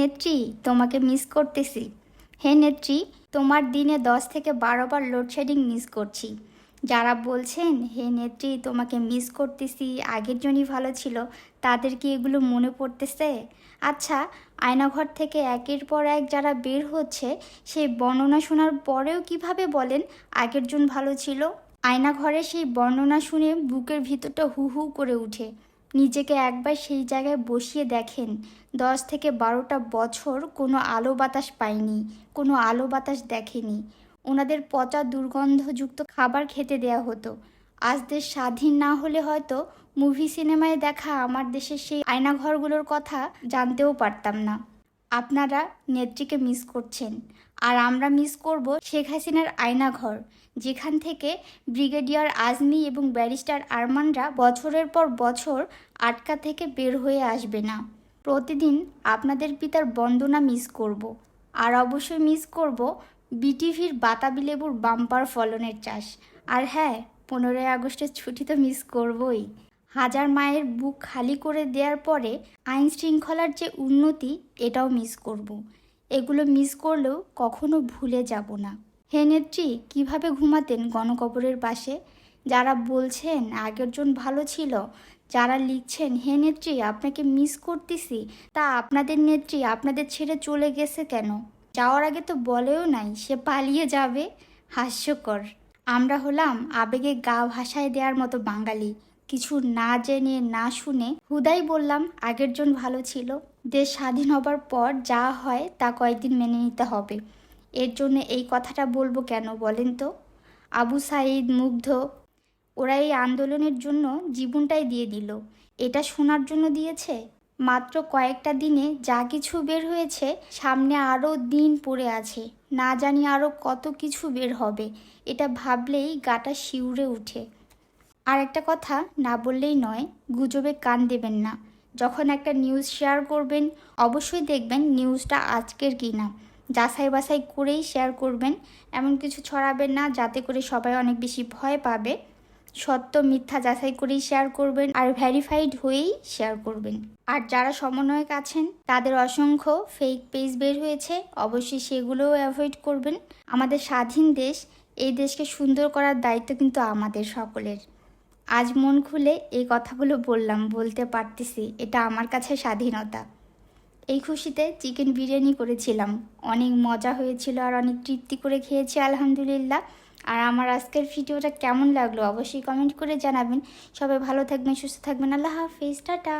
নেত্রী, তোমাকে মিস করতেছি। হে নেত্রী, তোমার দিনে দশ থেকে বারো বার লোডশেডিং মিস করছি। যারা বলছেন, হে নেত্রী, তোমাকে মিস করতেছি, আগের জনই ভালো ছিল, তাদের কি এগুলো মনে পড়তেছে? আচ্ছা আয়নাঘর থেকে একের পর এক যারা বের হচ্ছে, সেই বর্ণনা শোনার পরেও কীভাবে বলেন, আগের জন ভালো ছিল? আয়নাঘরে সেই বর্ণনা শুনে বুকের ভিতরটা হু হু করে উঠে। নিজেকে একবার সেই জায়গায় বসিয়ে দেখেন। দশ থেকে বারোটা বছর কোনো আলো বাতাস পায়নি, কোনো আলো বাতাস দেখেনি। ওনাদের পচা দুর্গন্ধযুক্ত খাবার খেতে দেয়া হতো। আজ দেশ স্বাধীন না হলে হয়তো মুভি সিনেমায় দেখা আমার দেশের সেই আয়নাঘরগুলোর কথা জানতেও পারতাম না। আপনারা নেত্রীকে মিস করছেন। আর আমরা মিস করব শেখ হাসিনার আয়নাঘর, যেখান থেকে ব্রিগেডিয়ার আজমি এবং ব্যারিস্টার আরমানরা বছরের পর বছর আটকা থেকে বের হয়ে আসবে না। প্রতিদিন আপনাদের পিতার বন্দনা মিস করব। আর অবশ্যই মিস করব বিটিভির বাতাবি লেবুর বাম্পার ফলনের চাষ। আর হ্যাঁ পনেরোই আগস্টের ছুটি তো মিস করবই। হাজার মায়ের বুক খালি করে দেওয়ার পরে আইন শৃঙ্খলার যে উন্নতি, এটাও মিস করব। এগুলো মিস করলেও কখনো ভুলে যাব না। হে নেত্রী, কীভাবে ঘুমাতেন গণকবরের পাশে? যারা বলছেন আগের জন ভালো ছিল, যারা লিখছেন, হে নেত্রী, আপনাকে মিস করতেছি, তা আপনাদের নেত্রী আপনাদের ছেড়ে চলে গেছে কেন? যাওয়ার আগে তো বলেও নাই, সে পালিয়ে যাবে? হাস্যকর। আমরা হলাম আবেগে গা ভাসায় দেওয়ার মতো বাঙালি। কিছু না জেনে, না শুনে হুদাই বললাম, আগের জন ভালো ছিল। দেশ স্বাধীন হবার পর যা হয় তা কয়েকদিন মেনে নিতে হবে। এর জন্য এই কথাটা বলব কেন বলেন তো? আবু সাইদ মুগ্ধ, ওরা এই আন্দোলনের জন্য জীবনটাই দিয়ে দিল। এটা শোনার জন্য দিয়েছে? মাত্র কয়েকটা দিনে যা কিছু বের হয়েছে, সামনে আরও দিন পড়ে আছে। না জানি আরও কত কিছু বের হবে। এটা ভাবলেই গাটা শিউরে উঠে। আর একটা কথা না বললেই নয়, গুজবে কান দেবেন না। যখন একটা নিউজ শেয়ার করবেন, অবশ্যই দেখবেন নিউজটা আজকের কি না। যাচাই বাছাই করেই শেয়ার করবেন, এমন কিছু ছড়াবেন না যাতে করে সবাই অনেক বেশি ভয় পাবে। সত্য, মিথ্যা যাচাই করেই শেয়ার করবেন আর ভ্যারিফাইড হয়েই শেয়ার করবেন। আর যারা সমন্বয়ক আছেন, তাদের অসংখ্য ফেক পেজ বের হয়েছে, অবশ্যই সেগুলোও অ্যাভয়েড করবেন। আমাদের স্বাধীন দেশ, এই দেশকে সুন্দর করার দায়িত্ব কিন্তু আমাদের সকলের। আজ মন খুলে এই কথাগুলো বললাম, বলতে পারতেছি, এটা আমার কাছে স্বাধীনতা। এই খুশিতে চিকেন বিরিয়ানি করেছিলাম। অনেক মজা হয়েছিল আর অনেক তৃপ্তি করে খেয়েছি, আলহামদুলিল্লাহ। আর আমার আজকের ভিডিওটা কেমন লাগল অবশ্যই কমেন্ট করে জানাবেন। সবাই ভালো থাকবেন, সুস্থ থাকবেন, আল্লাহ হাফিজ, টাটা।